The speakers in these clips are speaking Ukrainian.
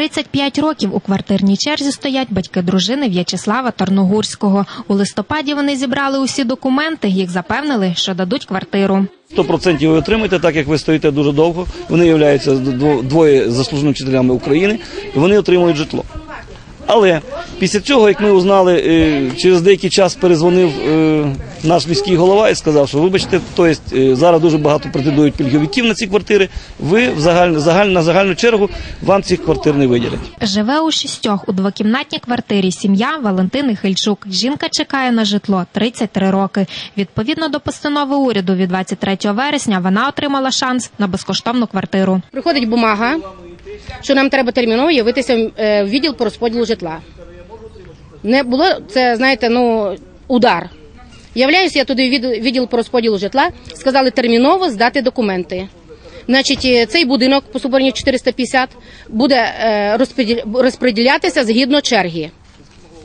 35 років у квартирній черзі стоять батьки дружини В'ячеслава Тарногурського. У листопаді вони зібрали усі документи. Їх запевнили, що дадуть квартиру. 100% ви отримаєте, так як ви стоїте дуже довго. Вони являються двоє заслуженими вчителями України, і вони отримують житло. Але після цього, як ми узнали, е, через деякий час перезвонив е, наш міський голова і сказав, що вибачте, то є, е, зараз дуже багато претендують пільговиків на ці квартири. Ви в загаль, загаль, на загальну чергу вам цих квартир не виділять. Живе у шістьох у двокімнатній квартирі сім'я Валентини Хильчук. Жінка чекає на житло 33 роки. Відповідно до постанови уряду від 23 вересня вона отримала шанс на безкоштовну квартиру. Приходить бумага, що нам треба терміново явитися е, в відділ по розподілу житла. Не було це, знаєте, ну удар. Являюся я туди в від- відділ по розподілу житла, сказали терміново здати документи. Значить, е, цей будинок по Соборній 450 буде е, розподіл- розподілятися згідно черги,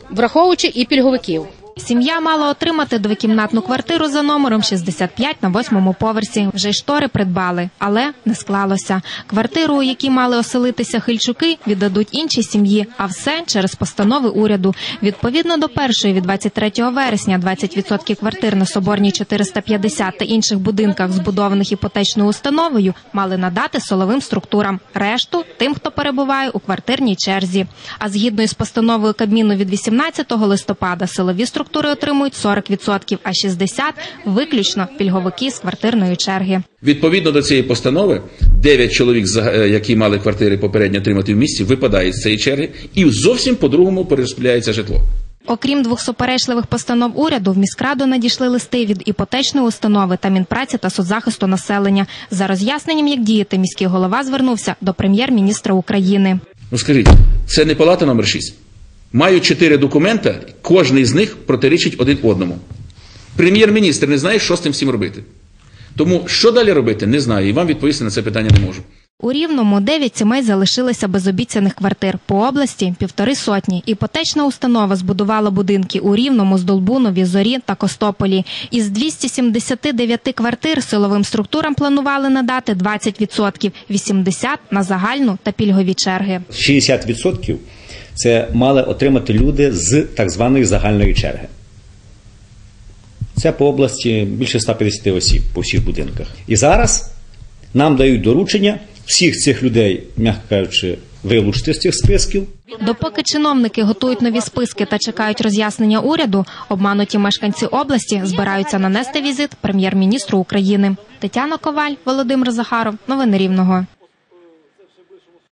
враховуючи і пільговиків. Сім'я мала отримати двокімнатну квартиру за номером 65 на восьмому поверсі. Вже й штори придбали, але не склалося. Квартиру, у якій мали оселитися хильчуки, віддадуть іншій сім'ї, а все через постанови уряду. Відповідно до першої від 23 вересня 20% квартир на Соборній 450 та інших будинках, збудованих іпотечною установою, мали надати соловим структурам. Решту тим, хто перебуває у квартирній черзі. А згідно із постановою Кабміну від 18 листопада, силові структури отримують 40%, а 60% – виключно пільговики з квартирної черги. Відповідно до цієї постанови, 9 чоловік, е, які мали квартири попередньо отримати в місті, випадають з цієї черги і зовсім по-другому перерозподіляється житло. Окрім двох суперечливих постанов уряду, в міськраду надійшли листи від іпотечної установи та Мінпраці та соцзахисту населення. За роз'ясненням, як діяти, міський голова звернувся до прем'єр-міністра України. Ну скажіть, це не палата номер 6. Мають чотири документа, кожний з них протирічить один одному. Прем'єр-міністр не знає, що з цим всім робити. Тому що далі робити, не знаю, і вам відповісти на це питання не можу. У Рівному дев'ять сімей залишилися без обіцяних квартир. По області – півтори сотні. Іпотечна установа збудувала будинки у Рівному, Здолбунові, Зорі та Костополі. Із 279 квартир силовим структурам планували надати 20%, 80% – на загальну та пільгові черги. 60% це мали отримати люди з так званої загальної черги. Це по області більше 150 осіб по всіх будинках. І зараз нам дають доручення всіх цих людей, м'яко кажучи, вилучити з цих списків. Допоки чиновники готують нові списки та чекають роз'яснення уряду, обмануті мешканці області збираються нанести візит прем'єр-міністру України. Тетяна Коваль, Володимир Захаров. Новини Рівного.